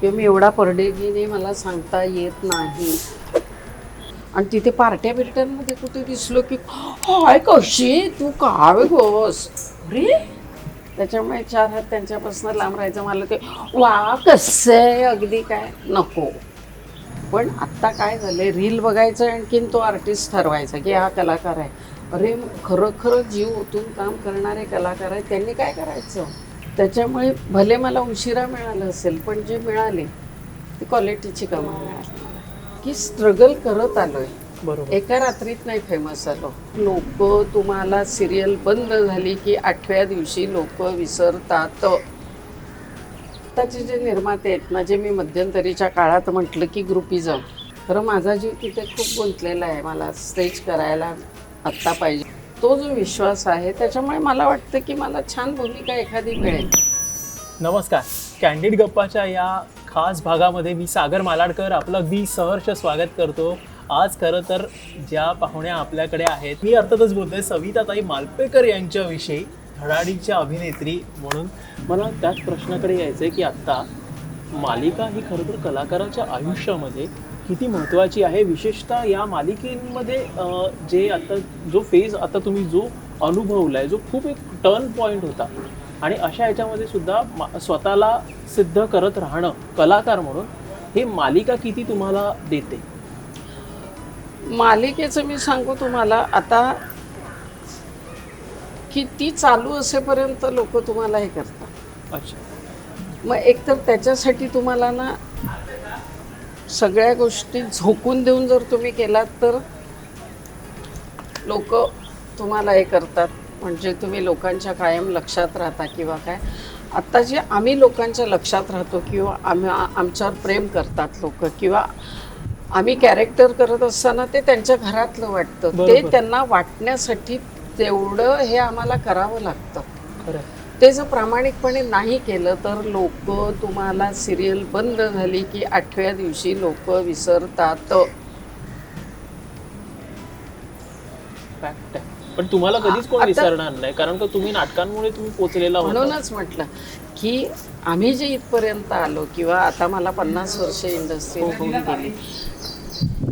किंवा मी एवढा परडेगीने मला सांगता येत नाही. आणि तिथे पार्ट्या बिरट्यांमध्ये कुठे दिसलो की हाय कशी तू काय गोस अरे त्याच्यामुळे चार हात त्यांच्यापासून लांब राहायचं मला ते वा कसं आहे? अगदी काय नको. पण आत्ता काय झालं आहे रील बघायचं आणखीन तो आर्टिस्ट ठरवायचा की हा कलाकार आहे. अरे खरं खरं जीव ओतून काम करणारे कलाकार आहेत त्यांनी काय करायचं? त्याच्यामुळे भले मला उशिरा मिळालं असेल पण जे मिळाले ती क्वालिटीची कामं मिळाली. मला की स्ट्रगल करत आलोय. बरोबर. एका रात्रीत नाही फेमस झालो लोक तुम्हाला सिरियल बंद झाली की आठव्या दिवशी लोक विसरतात. आत्ताचे जे निर्माते आहेत ना जे मी मध्यंतरीच्या काळात म्हटलं की ग्रुपिझम खरं माझा जीव तिथे खूप गुंतलेला आहे. मला स्टेज करायला आत्ता पाहिजे. तो जो विश्वास आहे त्याच्यामुळे मला वाटतं की मला छान भूमिका एखादी मिळेल. नमस्कार. कॅन्डिड गप्पाच्या या खास भागामध्ये मी सागर मालाडकर आपलं अगदी सहर्ष स्वागत करतो. आज खरं तर ज्या पाहुण्या आपल्याकडे आहेत मी अर्थातच बोलतोय सविताताई मालपेकर यांच्याविषयी धडाडीच्या अभिनेत्री म्हणून. मला त्याच प्रश्नाकडे यायचं आहे की आत्ता मालिका ही खरं तर कलाकाराच्या आयुष्यामध्ये किती महत्त्वाची आहे? विशेषतः या मालिकेमध्ये जे आता जो फेज आता तुम्ही जो अनुभवला आहे जो खूप एक टर्न पॉईंट होता. आणि अशा याच्यामध्ये सुद्धा मा- स्वतःला सिद्ध करत राहणं कलाकार म्हणून हे मालिका किती तुम्हाला देते? मालिकेचं मी सांगू तुम्हाला आता की ती चालू असेपर्यंत लोक तुम्हाला हे करतात. अच्छा. मग एकतर त्याच्यासाठी तुम्हाला ना सगळ्या गोष्टी झोकून देऊन जर तुम्ही केलात तर लोक तुम्हाला हे करतात. म्हणजे तुम्ही लोकांच्या कायम लक्षात राहता किंवा काय. आत्ता जे आम्ही लोकांच्या लक्षात राहतो किंवा आम्ही आमच्यावर प्रेम करतात लोक किंवा आम्ही कॅरेक्टर करत असताना ते त्यांच्या घरातलं वाटतं. ते. त्यांना वाटण्यासाठी तेवढं हे आम्हाला करावं लागतं. खरं. ते जर प्रामाणिकपणे नाही केलं तर लोक तुम्हाला सिरियल बंद झाली की आठव्या दिवशी लोक विसरतात. फॅक्ट आहे. पण तुम्हाला कधीच कोण विसरणार नाही कारण का तुम्ही नाटकांमुळे तुम्ही पोचलेला म्हणूनच म्हटलं की आम्ही जे इथपर्यंत आलो किंवा आता मला पन्नास वर्ष इंडस्ट्री होऊन गेली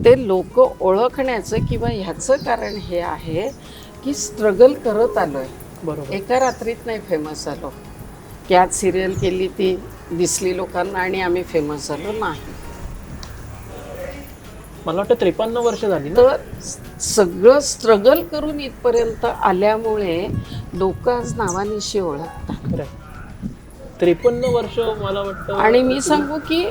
ते लोक ओळखण्याचं किंवा ह्याचं कारण हे आहे की स्ट्रगल करत आलोय. बरोबर. एका रात्रीत नाही फेमस झालो की आज सिरियल केली ती दिसली लोकांना आणि आम्ही फेमस झालो नाही. मला वाटतं त्रेपन्न वर्ष झाली ना. तर सगळं स्ट्रगल करून इथपर्यंत आल्यामुळे लोक आज नावानिशी ओळखतात. त्रेपन्न वर्ष मला वाटतं. आणि मी सांगू की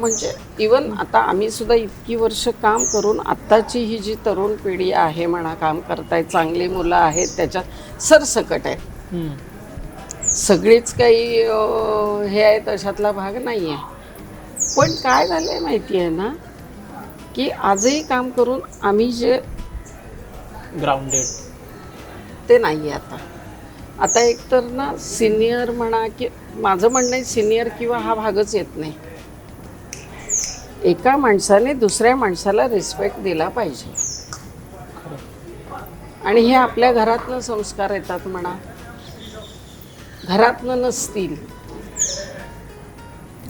म्हणजे इवन आता आम्ही सुद्धा इतकी वर्ष काम करून आत्ताची ही जी तरुण पिढी आहे म्हणा काम करतायत चांगली मुलं आहेत त्याच्यात सरसकट आहे. सगळीच काही हे आहे तशातला भाग नाही आहे पण काय झालं आहे माहिती आहे ना की आजही काम करून आम्ही जे ग्राउंडेड ते नाही आहे आता. आता एकतर ना सिनियर म्हणा की माझं म्हणणं आहे सिनियर किंवा हा भागच येत नाही. एका माणसाने दुसऱ्या माणसाला रिस्पेक्ट दिला पाहिजे. आणि हे आपल्या घरातनं संस्कार येतात म्हणा. घरातनं नसतील.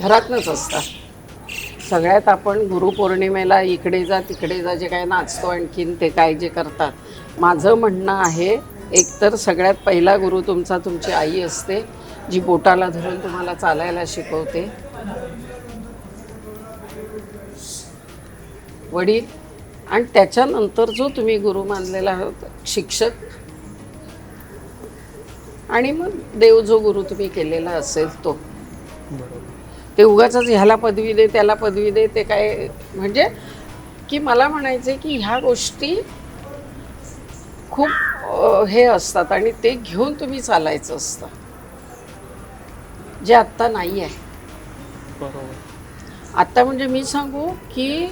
घरातनंच असतात. सगळ्यात आपण गुरुपौर्णिमेला इकडे जा तिकडे जा जे काय नाचतो आणखीन ते काय जे करतात. माझं म्हणणं आहे एकतर सगळ्यात पहिला गुरु तुमचा तुमची आई असते जी बोटाला धरून तुम्हाला चालायला शिकवते. वडील आणि त्याच्यानंतर जो तुम्ही गुरु मानलेला आहात शिक्षक आणि मग देव जो गुरु तुम्ही केलेला असेल तो. ते उगाच ह्याला पदवी दे त्याला पदवी दे ते काय म्हणजे की मला म्हणायचं की ह्या गोष्टी खूप हे असतात आणि ते घेऊन तुम्ही चालायचं असतं. जे आत्ता नाही आहे बरोबर. आत्ता म्हणजे मी सांगू की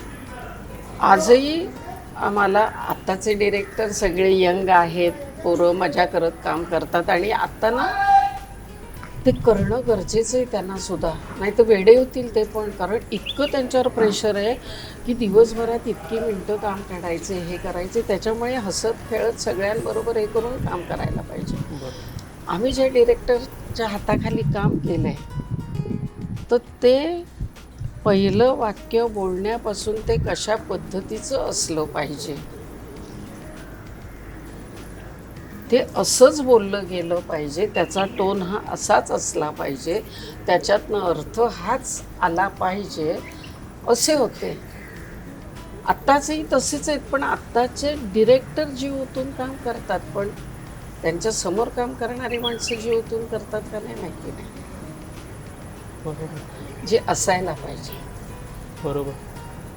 आजही आम्हाला आत्ताचे डिरेक्टर सगळे यंग आहेत पोरं मजा करत काम करतात आणि आत्ता ना ते करणं गरजेचं आहे त्यांना सुद्धा. नाही तर वेडे होतील ते पण कारण इतकं त्यांच्यावर प्रेशर आहे की दिवसभरात इतकी मिनटं काम काढायचे हे करायचे. त्याच्यामुळे हसत खेळत सगळ्यांबरोबर हे करून काम करायला पाहिजे. आम्ही ज्या डिरेक्टरच्या हाताखाली काम केलं आहे तर ते पहिलं वाक्य बोलण्यापासून ते कशा पद्धतीचं असलं पाहिजे? ते असंच बोललं गेलं पाहिजे त्याचा टोन हा असाच असला पाहिजे त्याच्यातनं अर्थ हाच आला पाहिजे असे होते. आत्ताचेही तसेच आहेत पण आत्ताचे डिरेक्टर जीव ओतून काम करतात पण त्यांच्यासमोर काम करणारी माणसं जीव ओतून करतात का नाही माहिती नाही. बरोबर. जे असायला पाहिजे. बरोबर.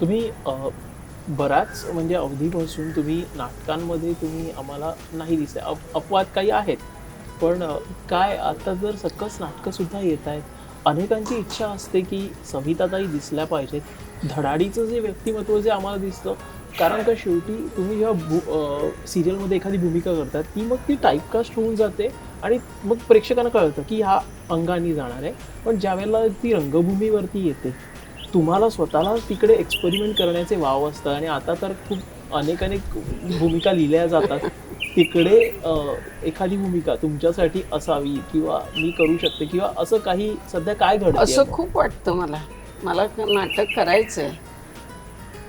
तुम्ही अ, बराच म्हणजे अवधीपासून तुम्ही नाटकांमध्ये तुम्ही आम्हाला नाही दिसत अप अपवाद काही आहेत पण काय आता जर सकस नाटकंसुद्धा येत आहेत अनेकांची इच्छा असते की सविताताई दिसल्या पाहिजेत. धडाडीचं जे व्यक्तिमत्व जे आम्हाला दिसतं कारण का शेवटी तुम्ही जेव्हा भू सिरियलमध्ये एखादी भूमिका करतात ती मग ती टाईपकास्ट होऊन जाते आणि मग प्रेक्षकांना कळतं की ह्या अंगाने जाणार आहे. पण ज्यावेळेला ती रंगभूमीवरती येते तुम्हाला स्वतःला तिकडे एक्सपेरिमेंट करण्याचे वाव असतं आणि आता तर खूप अनेक अनेक भूमिका लिहिल्या जातात. तिकडे एखादी भूमिका तुमच्यासाठी असावी किंवा मी करू शकते किंवा असं काही सध्या काय घडतं असं खूप वाटतं मला. मला नाटक करायचं आहे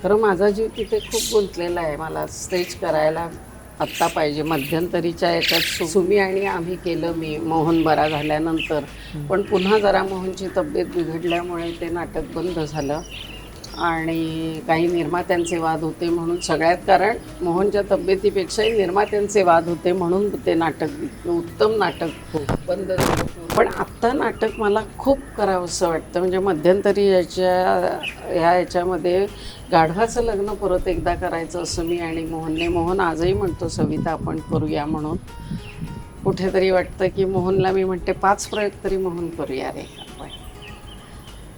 खरं माझा जीव तिथे खूप गुंतलेला आहे. मला स्टेज करायला आत्ता पाहिजे. मध्यंतरीच्या याच्यात सुमी आणि आम्ही केलं मी मोहन बरा झाल्यानंतर. पण पुन्हा जरा मोहनची तब्येत बिघडल्यामुळे ते नाटक बंद झालं. आणि काही निर्मात्यांचे वाद होते म्हणून सगळ्यात कारण मोहनच्या तब्येतीपेक्षाही निर्मात्यांचे वाद होते म्हणून ते नाटक उत्तम नाटक बंद पण आत्ता नाटक मला खूप करावंसं वाटतं. म्हणजे मध्यंतरी याच्या ह्या याच्यामध्ये गाढवाचं लग्न परत एकदा करायचं असं मी आणि मोहनने मोहन आजही म्हणतो सविता आपण करूया म्हणून. कुठेतरी वाटतं की मोहनला मी म्हणते पाच प्रयोग तरी मोहन करूया रे.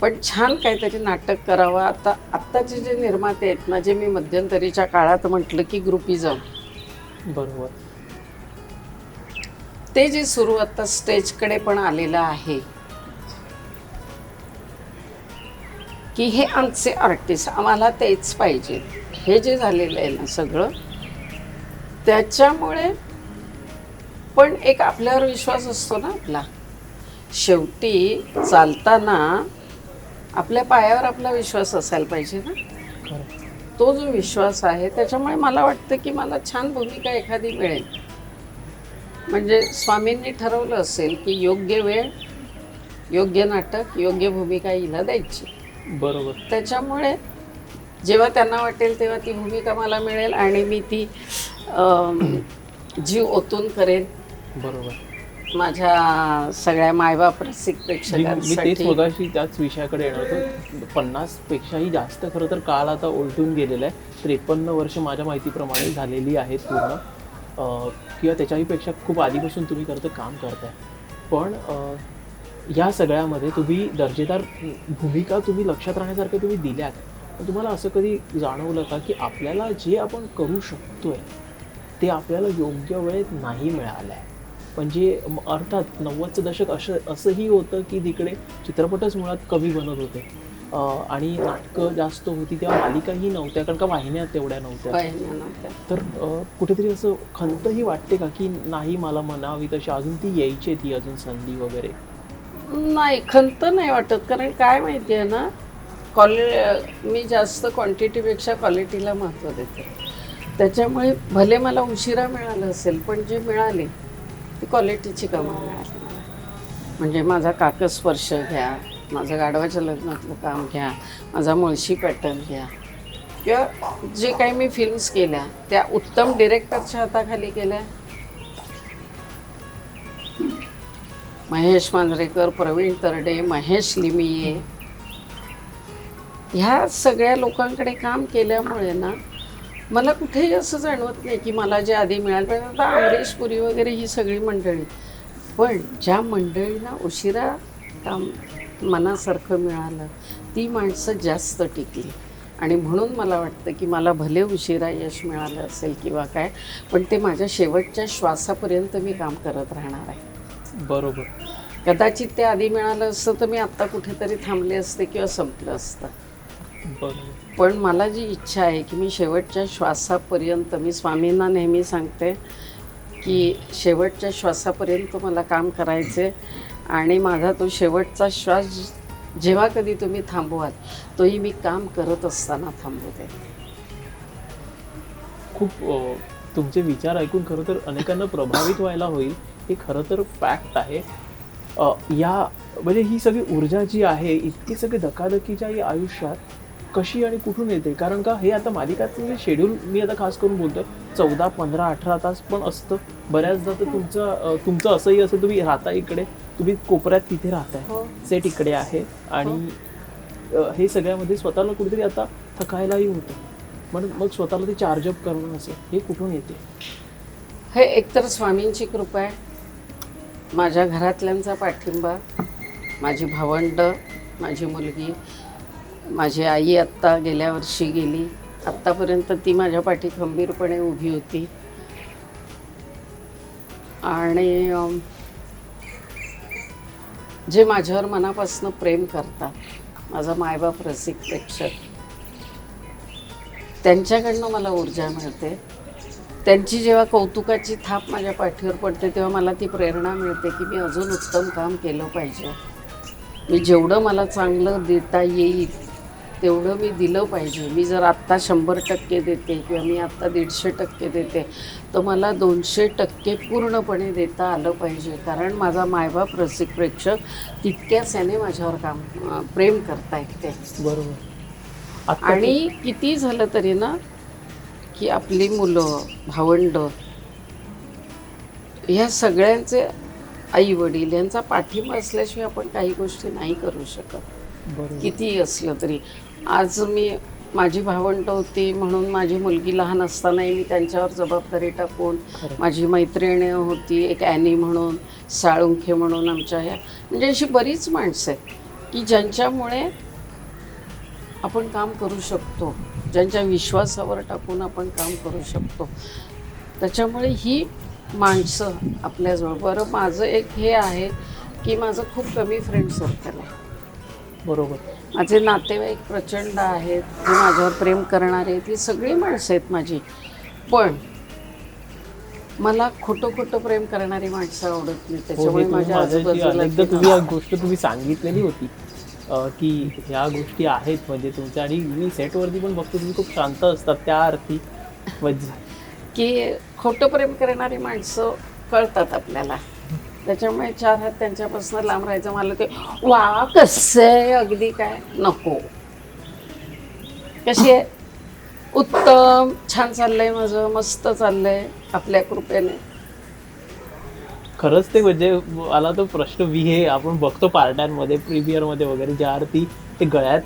पण छान काहीतरी नाटक करावं. आता आत्ताचे जे निर्माते आहेत ना जे मी मध्यंतरीच्या काळात म्हटलं की ग्रुपिझम बरोबर. ते जे सुरू आता स्टेजकडे पण आलेलं आहे. की हे आमचे आर्टिस्ट आम्हाला तेच पाहिजे. हे जे झालेलं आहे ना सगळं त्याच्यामुळे पण एक आपल्यावर विश्वास असतो ना आपला. शेवटी चालताना आपल्या पायावर आपला विश्वास असायला पाहिजे ना? तो जो विश्वास आहे त्याच्यामुळे मला वाटतं की मला छान भूमिका एखादी मिळेल. म्हणजे स्वामींनी ठरवलं असेल की योग्य वेळ योग्य नाटक योग्य भूमिका हिला द्यायची. बरोबर. त्याच्यामुळे जेव्हा त्यांना वाटेल तेव्हा ती भूमिका मला मिळेल आणि मी ती जीव ओतून करेन. बरोबर. माझ्या सगळ्या मायबाप रसिक मी तेच प्रेक्षकांसाठी मगाशी त्याच विषयाकडे येणार होतो. पन्नास पेक्षाही जास्त खरं तर काल आता उलटून गेलेलं आहे. त्रेपन्न वर्ष माझ्या माहितीप्रमाणे झालेली आहेत पूर्ण. अं, किंवा त्याच्याही पेक्षा खूप आधीपासून तुम्ही खरं तर काम करताय. पण अं, या सगळ्यामध्ये तुम्ही दर्जेदार भूमिका तुम्ही लक्षात राहण्यासारख्या तुम्ही दिल्यात. पण तुम्हाला असं कधी जाणवलं का की आपल्याला जे आपण करू शकतोय ते आपल्याला योग्य वेळेत नाही मिळालं आहे म्हणजे अर्थात नव्वदचं दशक असं असंही होतं की तिकडे चित्रपटच मुळात कमी बनत होते. आणि नाटकं जास्त होती तेव्हा मालिकाही नव्हत्या कारण का वाहिन्या तेवढ्या नव्हत्या. तर कुठेतरी असं खंतही वाटते का की नाही मला म्हणावी तशी अजून ती यायची ती अजून संधी वगैरे? नाही खंत नाही वाटत. कारण काय माहिती आहे ना क्वालि मी जास्त क्वांटिटीपेक्षा क्वालिटीला महत्त्व देते. त्याच्यामुळे भले मला उशिरा मिळालं असेल पण जे मिळाले ती क्वालिटीची कामं मिळाली मला म्हणजे माझा काकस्पर्श घ्या माझं गाढवाच्या लग्नातलं काम घ्या माझा मुळशी पॅटर्न घ्या. किंवा जे काही मी फिल्म्स केल्या त्या उत्तम डिरेक्टरच्या हाताखाली केल्या. महेश मांजरेकर प्रवीण तरडे महेश लिमिये. ह्या सगळ्या लोकांकडे काम केल्यामुळे ना मला कुठेही असं जाणवत नाही की मला जे आधी मिळालं पाहिजे आता अमरीश पुरी वगैरे ही सगळी मंडळी. पण ज्या मंडळींना उशिरा काम मनासारखं मिळालं ती माणसं जास्त टिकली. आणि म्हणून मला वाटतं की मला भले उशिरा यश मिळालं असेल किंवा काय पण ते माझ्या शेवटच्या श्वासापर्यंत मी काम करत राहणार आहे. बरोबर. कदाचित ते आधी मिळालं असतं तर मी आत्ता कुठेतरी थांबले असते किंवा संपलं असतं. पण मला जी इच्छा आहे की मी शेवटच्या श्वासापर्यंत मी स्वामींना नेहमी सांगते की शेवटच्या श्वासापर्यंत मला काम करायचे आणि माझा तो शेवटचा श्वास जेव्हा कधी तुम्ही थांबवाल तोही मी काम करत असताना थांबवते. खूप तुमचे विचार ऐकून खरं तर अनेकांना प्रभावित व्हायला होईल. हे खरं तर फॅक्ट आहे. या म्हणजे ही सगळी ऊर्जा जी आहे इतकी सगळी धकाधकीच्या या आयुष्यात कशी आणि कुठून येते? कारण का हे आता मालिकाचं जे शेड्यूल मी आता खास करून बोलतोय चौदा पंधरा अठरा तास पण असतं. बऱ्याचदा तर तुमचं अ, तुमचं असंही असं तुम्ही राहता इकडे तुम्ही कोपऱ्यात तिथे राहताय. हो. सेट इकडे आहे आणि अ, हे सगळ्यामध्ये स्वतःला कुठेतरी आता थकायलाही होतं. म्हणून मग स्वतःला ते चार्जअप करणं असं हे कुठून येते? हे एकतर स्वामींची कृपा आहे. माझ्या घरातल्यांचा पाठिंबा माझी भावंड माझी मुलगी माझी आई आत्ता गेल्या वर्षी गेली. आत्तापर्यंत ती माझ्या पाठी खंबीरपणे उभी होती. आणि जे माझ्यावर मनापासून प्रेम करतात माझा मायबाप रसिक प्रेक्षक त्यांच्याकडनं मला ऊर्जा मिळते. त्यांची जेव्हा कौतुकाची थाप माझ्या पाठीवर पडते तेव्हा मला ती प्रेरणा मिळते की मी अजून उत्तम काम केलं पाहिजे. मी जेवढं मला चांगलं देता येईल तेवढं मी दिलं पाहिजे. मी जर आत्ता शंभर टक्के देते किंवा मी आत्ता दीडशे टक्के देते तर मला दोनशे टक्के पूर्णपणे देता आलं पाहिजे. कारण माझा मायबाप रसिक प्रेक्षक तितक्याच याने माझ्यावर काम प्रेम करतायत ते बरोबर. आणि किती झालं तरी ना की आपली मुलं भावंड ह्या सगळ्यांचे आई वडील यांचा पाठिंबा असल्याशिवाय आपण काही गोष्टी नाही करू शकत. कितीही असलं तरी. आज मी माझी भावंड होती म्हणून माझी मुलगी लहान असतानाही मी त्यांच्यावर जबाबदारी टाकून. माझी मैत्रीण होती एक ॲनी म्हणून साळुंखे म्हणून आमच्या ह्या म्हणजे अशी बरीच माणसं आहेत की ज्यांच्यामुळे आपण काम करू शकतो. ज्यांच्या विश्वासावर टाकून आपण काम करू शकतो. त्याच्यामुळे ही माणसं आपल्याजवळ बरं माझं एक हे आहे की माझं खूप कमी फ्रेंड सर्कल आहे. बरोबर. माझे नातेवाईक प्रचंड आहेत जे माझ्यावर प्रेम करणारे आहेत ही सगळी माणसं आहेत माझी. पण मला खोटं खोटं प्रेम करणारी माणसं आवडत नाही हो, त्याच्यामुळे तुम्ही माझ्या माझ्याशी आजूबाजूला अनेकदा तुम्ही या गोष्ट तुम्ही सांगितलेली होती अ, की ह्या गोष्टी आहेत म्हणजे तुमच्या आणि मी सेटवरती पण बघतो तुम्ही खूप शांत असतात त्या अर्थी. म्हणजे की खोटं प्रेम करणारी माणसं कळतात आपल्याला. त्याच्यामुळे चार हात त्यांच्यापासून लांब राहायचं मला ते वा कसं आहे? अगदी काय? नको. कशी आहे? उत्तम छान चाललंय माझं मस्त चाललंय आपल्या कृपेने. खरंच ते म्हणजे मला तो प्रश्न वि हे आपण बघतो पार्ट्यांमध्ये प्रीमियरमध्ये वगैरे ज्या आरती ते गळ्यात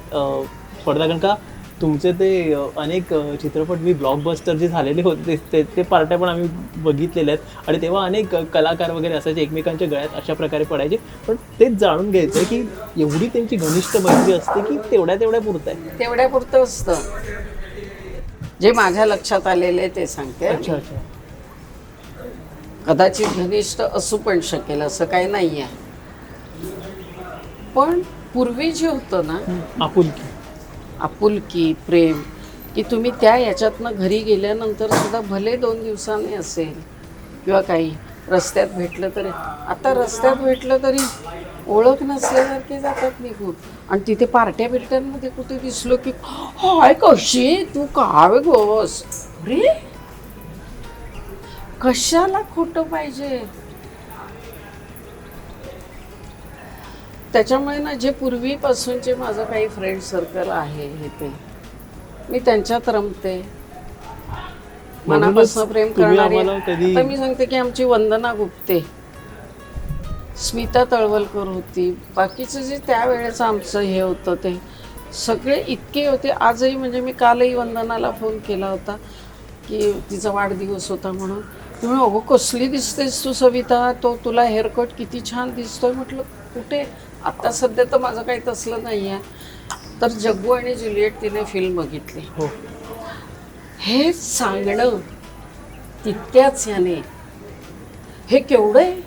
पडतात. कारण का तुमचे ते अनेक चित्रपट मी ब्लॉकबस्टर जे झालेले होते ते ते पार्ट्या पण आम्ही बघितलेल्या आहेत. आणि तेव्हा अनेक कलाकार वगैरे असायचे एकमेकांच्या गळ्यात अशा प्रकारे पडायचे. पण तेच जाणून घ्यायचं की एवढी त्यांची घनिष्ठ मैत्री असते की तेवढ्या तेवढ्या पुरत आहे तेवढ्या पुरतं असतं. जे माझ्या लक्षात आलेले ते सांगते. अच्छा अच्छा. कदाचित घनिष्ठ असू पण शकेल असं काही नाही आहे पण पूर्वी जे होतं ना आपुलकी. आपुलकी प्रेम की तुम्ही त्या याच्यातनं घरी गेल्यानंतर सुद्धा भले दोन दिवसांनी असेल किंवा काही रस्त्यात भेटलं तरी. आता रस्त्यात भेटलं तरी ओळख नसल्यासारखे जातात निघून आणि तिथे पार्ट्या बिरट्यांमध्ये कुठे दिसलो की हाय कशी तू? काय गोस अरे कशाला खोटं पाहिजे? त्याच्यामुळे ना जे पूर्वीपासूनचे माझं काही फ्रेंड सर्कल आहे हे ते मी त्यांच्यात रमते. मनापासून प्रेम करणारी आता मी सांगते की आमची वंदना गुप्ते. स्मिता तळवलकर होती. बाकीचं जे त्यावेळेचं आमचं हे होतं ते सगळे इतके होते. आजही म्हणजे मी कालही वंदनाला फोन केला होता की तिचा वाढदिवस होता म्हणून. तुम्ही अगो कसली दिसतेस तू सविता? तो तुला हेअरकट किती छान दिसतोय. म्हटलं कुठे? आत्ता सध्या तर माझं काही तसलं नाही आहे तर जग्गू आणि जुलिएट तिने फिल्म बघितली. हो. हे सांगणं तितक्याच याने. हे केवढं आहे?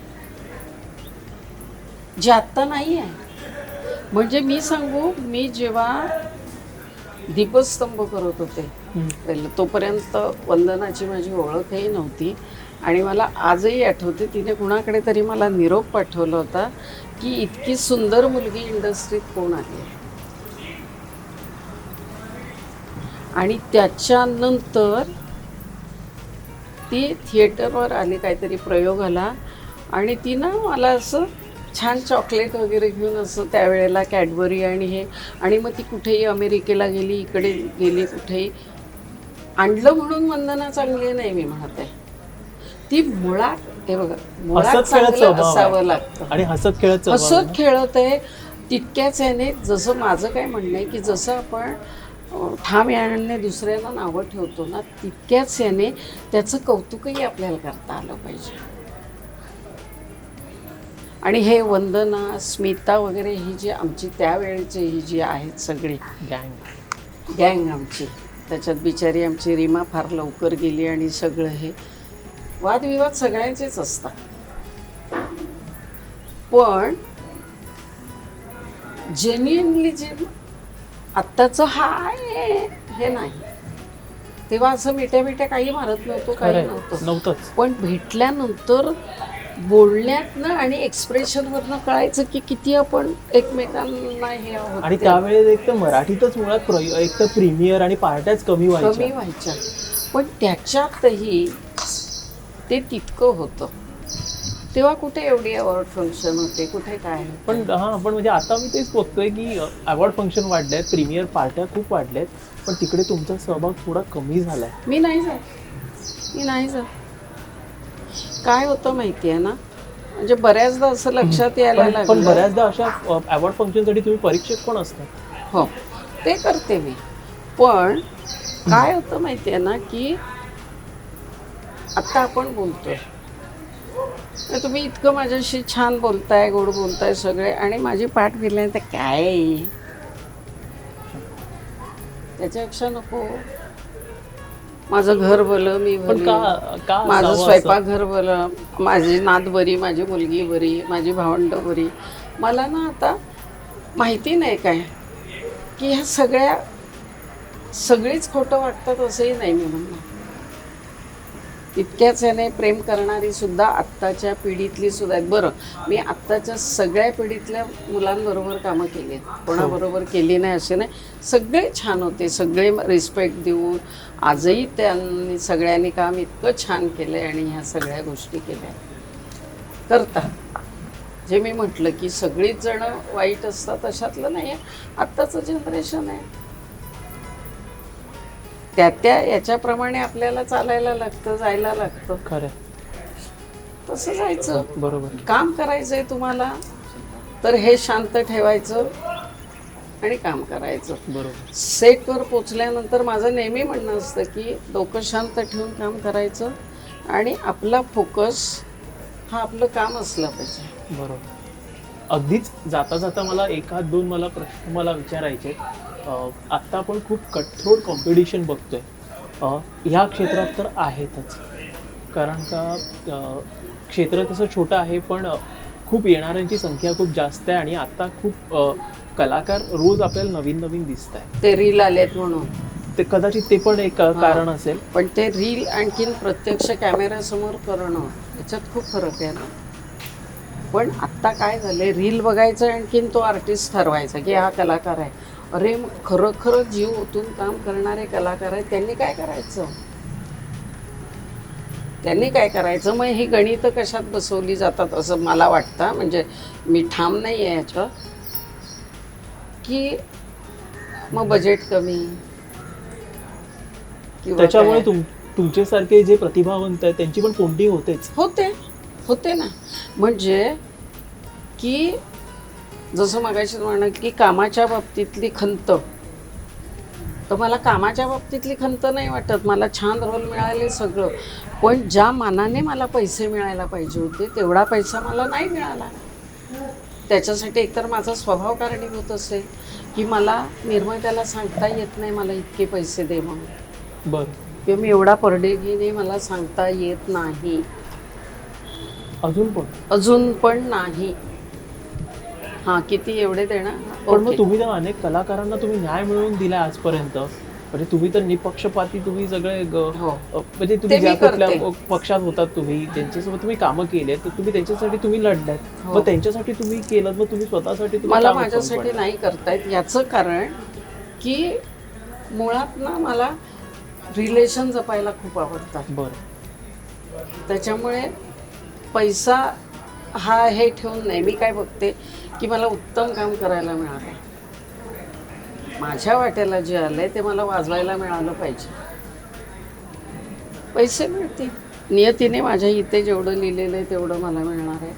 जे आत्ता नाही आहे म्हणजे मी सांगू मी जेव्हा दीपस्तंभ करत होते तोपर्यंत वंदनाची माझी ओळखही नव्हती. आणि मला आजही आठवते तिने कुणाकडे तरी मला निरोप पाठवला होता की इतकी सुंदर मुलगी इंडस्ट्रीत कोण आहे? आणि त्याच्यानंतर ती थिएटरवर आली काहीतरी प्रयोगाला आणि ती ना मला असं छान चॉकलेट वगैरे घेऊन असं त्यावेळेला कॅडबरी आणि हे आणि मग ती कुठेही अमेरिकेला गेली इकडे गेली कुठेही आणलं म्हणून वंदना चांगली नाही मी म्हणत. आहे ती मुळात हे बघा मुळात हसत खेळत चांगलं स्वभाव आहे. असावं लागतं. आणि हसत खेळत स्वभाव आहे हसत खेळत आहे तितक्याच याने जसं माझं काय म्हणणं आहे की जसं आपण अं, ठाम याने दुसऱ्याला नावं ठेवतो ना तितक्याच याने त्याचं कौतुकही आपल्याला करता आलं पाहिजे. आणि हे वंदना स्मिता वगैरे ही जी आमची त्यावेळेची ही जी आहेत सगळी. गँग गँग आमची. त्याच्यात बिचारी आमची रीमा फार लवकर गेली आणि सगळं हे वादविवाद सगळ्यांचेच असतात. पण जेन्युनली जे आत्ताचं हाय हे नाही. तेव्हा असं मिठ्या मिठ्या काही मारत नव्हतो काही नव्हतं. नव्हतंच. पण भेटल्यानंतर बोलण्यातनं आणि एक्सप्रेशनवरनं कळायचं की किती आपण एकमेकांना हे आणि. त्यावेळेस एक तर मराठीतच मुळात एक तर प्रीमियर आणि पार्ट्याच कमी व्हायच्या. कमी व्हायच्या. पण त्याच्यातही ते तितकं होतं. तेव्हा कुठे एवढी अवॉर्ड फंक्शन होते? कुठे काय पण हा पण म्हणजे आता मी तेच बघतोय की अवॉर्ड फंक्शन वाढले आहेत प्रीमियर पार्ट्या खूप वाढल्या आहेत पण तिकडे तुमचा सहभाग थोडा कमी झालाय. मी नाही जात. मी नाही जात. काय होतं माहिती आहे ना? म्हणजे बऱ्याचदा असं लक्षात यायला पण पण लागलं. बऱ्याचदा अशा अवॉर्ड फंक्शनसाठी तुम्ही परीक्षक पण असतात हो. ते करते मी. पण काय होतं माहिती आहे ना की आत्ता आपण बोलतोय. तर तुम्ही इतकं माझ्याशी छान बोलताय गोड बोलताय सगळे आणि माझी पाठ फिरली तर काय? त्याच्यापेक्षा नको. माझं घर भलं मी का माझं? स्वयंपाकघर बरं माझी नात बरी माझी मुलगी बरी माझी भावंड बरी. मला ना आता माहिती नाही काय. की ह्या सगळ्या सगळीच खोटं वाटतात असंही नाही मी म्हणणार. तितक्याच याने प्रेम करणारी सुद्धा आत्ताच्या पिढीतली सुद्धा आहेत. बरं मी आत्ताच्या सगळ्या पिढीतल्या मुलांबरोबर कामं केली आहेत. कोणाबरोबर केली नाही असे नाही. सगळे छान होते. सगळे रिस्पेक्ट देऊन आजही त्यांनी सगळ्यांनी काम इतकं छान केलं आहे आणि ह्या सगळ्या गोष्टी केल्या. करतात. जे मी म्हटलं की सगळीच जणं वाईट असतात अशातलं नाही आहे आत्ताचं जनरेशन आहे. त्या त्या याच्याप्रमाणे आपल्याला चालायला लागतं जायला लागतं. खरं. तसं जायचं. बरोबर. काम करायचं आहे तुम्हाला तर हे शांत ठेवायचं आणि काम करायचं. बरोबर. सेटवर पोचल्यानंतर माझं नेहमी म्हणणं असतं की डोकं शांत ठेवून काम करायचं आणि आपला फोकस हा आपलं काम असलं पाहिजे. बरोबर. अगदीच जाता जाता मला एखाद दोन मला प्रश्न मला विचारायचे आहेत. आत्ता आपण खूप कठोर कॉम्पिटिशन बघतोय. अं, ह्या क्षेत्रात तर आहेतच. कारण का क्षेत्र तसं छोटं आहे पण खूप येणाऱ्यांची संख्या खूप जास्त आहे आणि आत्ता खूप कलाकार रोज आपल्याला नवीन नवीन दिसत आहे ते रील आलेत म्हणून. ते कदाचित ते पण एक कारण असेल. पण ते रील आणखीन प्रत्यक्ष कॅमेऱ्यासमोर करणं याच्यात खूप फरक आहे ना. पण आत्ता काय झालंय रील बघायचं आणखीन तो आर्टिस्ट ठरवायचा की हा कलाकार आहे. अरे मग खरं खरं जीव ओतून काम करणारे कलाकार आहेत त्यांनी काय करायचं? त्यांनी काय करायचं? मग ही गणितं कशात बसवली जातात असं मला वाटतं. म्हणजे मी ठाम नाही आहे याच्यावर की मग बजेट कमी? त्याच्यामुळे. तुम तुमच्यासारखे जे प्रतिभावंत आहेत त्यांची पण कोणती होतेच. होते. होते ना. म्हणजे की जसं मगाशी म्हणणं की कामाच्या बाबतीतली खंत. तर मला कामाच्या बाबतीतली खंत नाही वाटत. मला छान रोल मिळाले सगळं. पण ज्या मानाने मला पैसे मिळायला पाहिजे होते तेवढा पैसा मला नाही मिळाला. त्याच्यासाठी एकतर माझा स्वभाव कारणीभूत असेल की मला निर्मात्याला सांगता येत नाही मला इतके पैसे दे म्हणून. बरं. किंवा मी एवढा पर डे घेणे मला सांगता येत नाही. अजून पण? अजून पण नाही. हां किती एवढे देणार पण मग. तुम्ही तर अनेक कलाकारांना तुम्ही न्याय मिळवून दिलाय आजपर्यंत म्हणजे तुम्ही तर निपक्षपाती तुम्ही सगळे ग- हो. म्हणजे ते तुम्ही मी ज्या कुठल्या करते. पक्षात होतात तुम्ही त्यांच्यासोबत तुम्ही कामं केली तर तुम्ही त्यांच्यासाठी तुम्ही लढलात हो. मग त्यांच्यासाठी तुम्ही केलं मग तुम्ही स्वतःसाठी तुम्ही मला माझ्यासाठी नाही करतायत याचं कारण की मुळात ना मला रिलेशन जपायला खूप आवडतात? बरं त्याच्यामुळे पैसा हा हे ठेवून नाही. मी काय बघते की मला उत्तम काम करायला मिळालं. माझ्या वाट्याला जे आलंय ते मला वाजवायला मिळालं पाहिजे. पैसे मिळतील. नियतीने माझ्या इथे जेवढं लिहिलेलं आहे तेवढं मला मिळणार आहे.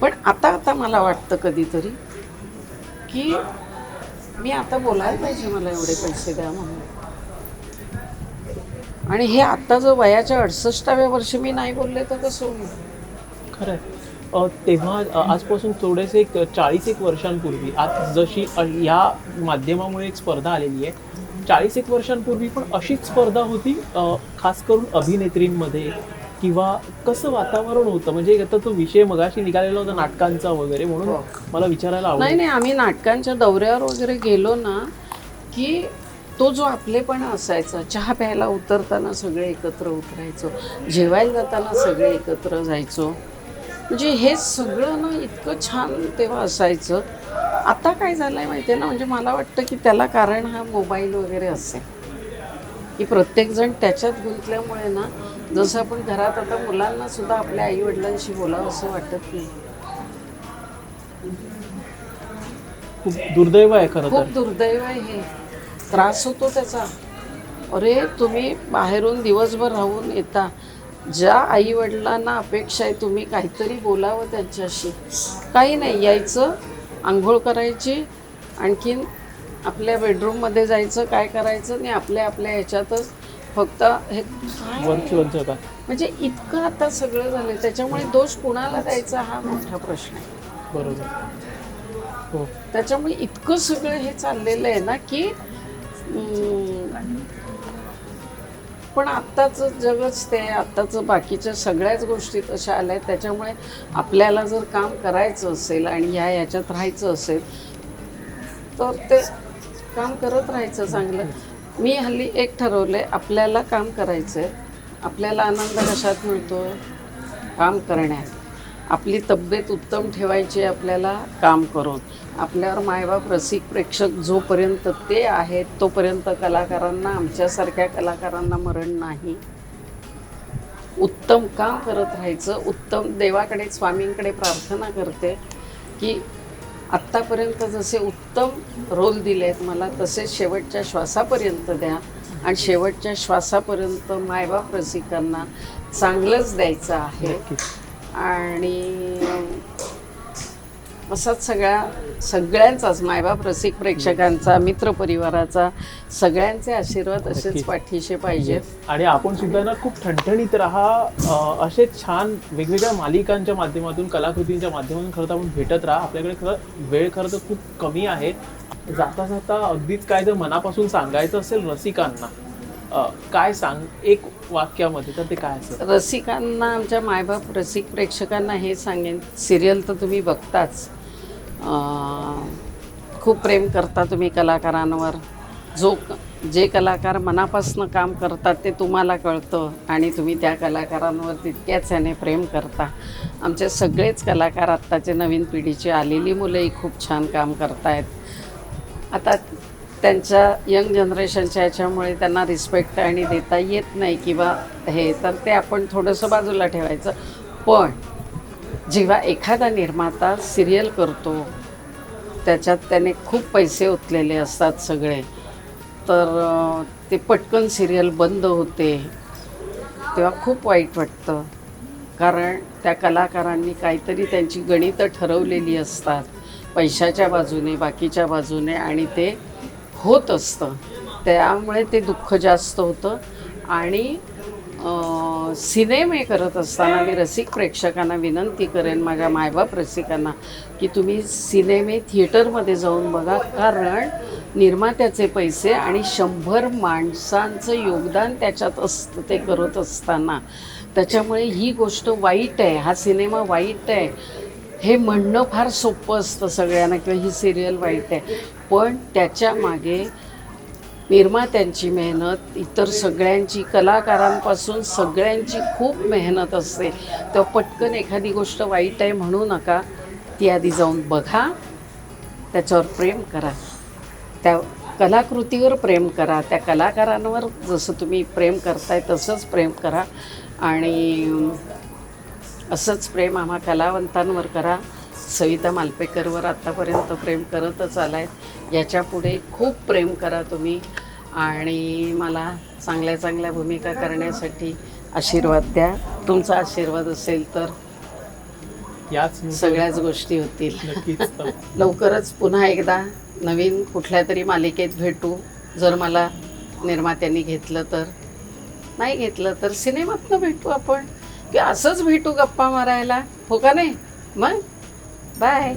पण आता आता मला वाटतं कधीतरी की मी आता बोलायला पाहिजे मला एवढे पैसे द्या म्हणून. आणि हे आता जर वयाच्या अडसष्टाव्या वर्षी मी नाही बोलले तर कसं होईल? खरं तेव्हा आजपासून थोडेसे एक चाळीस एक वर्षांपूर्वी आज जशी या माध्यमामुळे एक स्पर्धा आलेली आहे. चाळीस एक वर्षांपूर्वी पण अशीच स्पर्धा होती खास करून अभिनेत्रींमध्ये किंवा कसं वातावरण होतं? म्हणजे आता तो विषय मगाशी निघालेला होता नाटकांचा वगैरे म्हणून हो. मला विचारायला नाही नाही आम्ही नाटकांच्या दौऱ्यावर वगैरे गेलो ना की तो जो आपलेपणा असायचा चहा प्यायला उतरताना सगळे एकत्र उतरायचो जेवायला जाताना सगळे एकत्र जायचो म्हणजे हे सगळं ना इतकं छान तेव्हा असायचं. आता काय झालं आहे माहिती आहे ना म्हणजे मला वाटतं की त्याला कारण हा मोबाईल वगैरे असेल. की प्रत्येकजण त्याच्यात गुंतल्यामुळे ना जसं आपण घरात आता मुलांना सुद्धा आपल्या आई वडिलांशी बोलावं असं वाटत नाही. खूप दुर्दैव आहे खरं खूप तर. दुर्दैव आहे हे. त्रास होतो त्याचा. अरे तुम्ही बाहेरून दिवसभर राहून येता. ज्या आई वडिलांना अपेक्षा आहे तुम्ही काहीतरी बोलावं त्यांच्याशी. काही नाही यायचं आंघोळ करायची आणखीन आपल्या बेडरूममध्ये जायचं काय करायचं आणि आपल्या आपल्या ह्याच्यातच फक्त हे म्हणजे इतकं आता सगळं झालं त्याच्यामुळे दोष कुणाला द्यायचा हा मोठा प्रश्न आहे. बरोबर. हो. त्याच्यामुळे इतकं सगळं हे चाललेलं आहे ना की पण आत्ताचं जगच ते आत्ताचं बाकीच्या सगळ्याच गोष्टी तशा आल्या आहेत त्याच्यामुळे आपल्याला जर काम करायचं असेल आणि ह्या याच्यात राहायचं असेल तर ते काम करत राहायचं चांगलं. मी हल्ली एक ठरवलं आहे आपल्याला काम करायचं आहे आपल्याला आनंद कशात मिळतो? काम करण्यात. आपली तब्येत उत्तम ठेवायची आपल्याला काम करून. आपल्यावर मायबाप रसिक प्रेक्षक जोपर्यंत ते आहेत तोपर्यंत कलाकारांना आमच्यासारख्या कलाकारांना मरण नाही. उत्तम काम करत राहायचं? उत्तम देवाकडे स्वामींकडे प्रार्थना करते की आत्तापर्यंत जसे उत्तम रोल दिलेत मला तसे शेवटच्या श्वासापर्यंत द्या. आणि शेवटच्या श्वासापर्यंत मायबाप रसिकांना चांगलंच द्यायचं आहे. आणि असाच सगळ्या सगळ्यांचाच मायबाप रसिक प्रेक्षकांचा मित्रपरिवाराचा सगळ्यांचे आशीर्वाद असेच. पाठीशी पाहिजेत आणि आपण सुद्धा ना खूप ठणठणीत राहा. असे छान वेगवेगळ्या मालिकांच्या माध्यमातून कलाकृतींच्या माध्यमातून खरं तर आपण भेटत राहा. आपल्याकडे खरं वेळ खरं तर खूप कमी आहे. जाता जाता अगदीच काय जर मनापासून सांगायचं असेल रसिकांना. काय सांग एक वाक्यामध्ये तर ते काय असेल? रसिकांना आमच्या मायबाप रसिक प्रेक्षकांना हे सांगेन सिरियल तर तुम्ही बघताच. खूप प्रेम करता तुम्ही कलाकारांवर. जो जे कलाकार मनापासून काम करतात ते तुम्हाला कळतं आणि तुम्ही त्या कलाकारांवर तितक्याच याने प्रेम करता. आमचे सगळेच कलाकार आत्ताचे नवीन पिढीची आलेली मुलंही खूप छान काम करतायत. आता त्यांच्या यंग जनरेशनच्या ह्याच्यामुळे त्यांना रिस्पेक्ट आणि देता येत नाही किंवा हे तर ते आपण थोडंसं बाजूला ठेवायचं. पण जेव्हा एखादा निर्माता सिरियल करतो त्याच्यात त्याने खूप पैसे ओतलेले असतात सगळे. तर ते पटकन सिरियल बंद होते तेव्हा खूप वाईट वाटतं. कारण त्या कलाकारांनी काहीतरी त्यांची गणितं ठरवलेली असतात. पैशाच्या बाजूने बाकीच्या बाजूने आणि ते होत असतं. त्यामुळे ते दुःख जास्त होतं. आणि सिनेमे करत असताना मी रसिक प्रेक्षकांना विनंती करेन माझ्या मायबाप रसिकांना की तुम्ही सिनेमे थिएटरमध्ये जाऊन बघा. कारण निर्मात्याचे पैसे आणि शंभर माणसांचं योगदान त्याच्यात असतं ते करत असताना. त्याच्यामुळे ही गोष्ट वाईट आहे. हा सिनेमा वाईट आहे. हे म्हणणं फार सोपं असतं सगळ्यांना किंवा ही सिरियल वाईट आहे. पण त्याच्यामागे निर्मात्यांची मेहनत इतर सगळ्यांची कलाकारांपासून सगळ्यांची खूप मेहनत असते. तर पटकन एखादी गोष्ट वाईट आहे म्हणू नका. ती आधी जाऊन बघा. त्याच्यावर प्रेम करा. त्या कलाकृतीवर प्रेम करा. त्या कलाकारांवर जसं तुम्ही प्रेम करताय तसंच प्रेम करा. आणि असंच प्रेम आम्हा कलावंतांवर करा. सविता मालपेकरवर आत्तापर्यंत प्रेम करतच आलाय. आहे पुढे खूप प्रेम करा तुम्ही आणि मला चांगल्या चांगल्या भूमिका करण्यासाठी आशीर्वाद द्या. तुमचा आशीर्वाद असेल तर याच सगळ्याच गोष्टी होतील. लवकरच पुन्हा एकदा नवीन कुठल्या तरी मालिकेत भेटू. जर मला निर्मात्यांनी घेतलं तर नाही घेतलं तर सिनेमातनं भेटू आपण. की असंच भेटू गप्पा मारायला. हो का नाही? मग? बाय.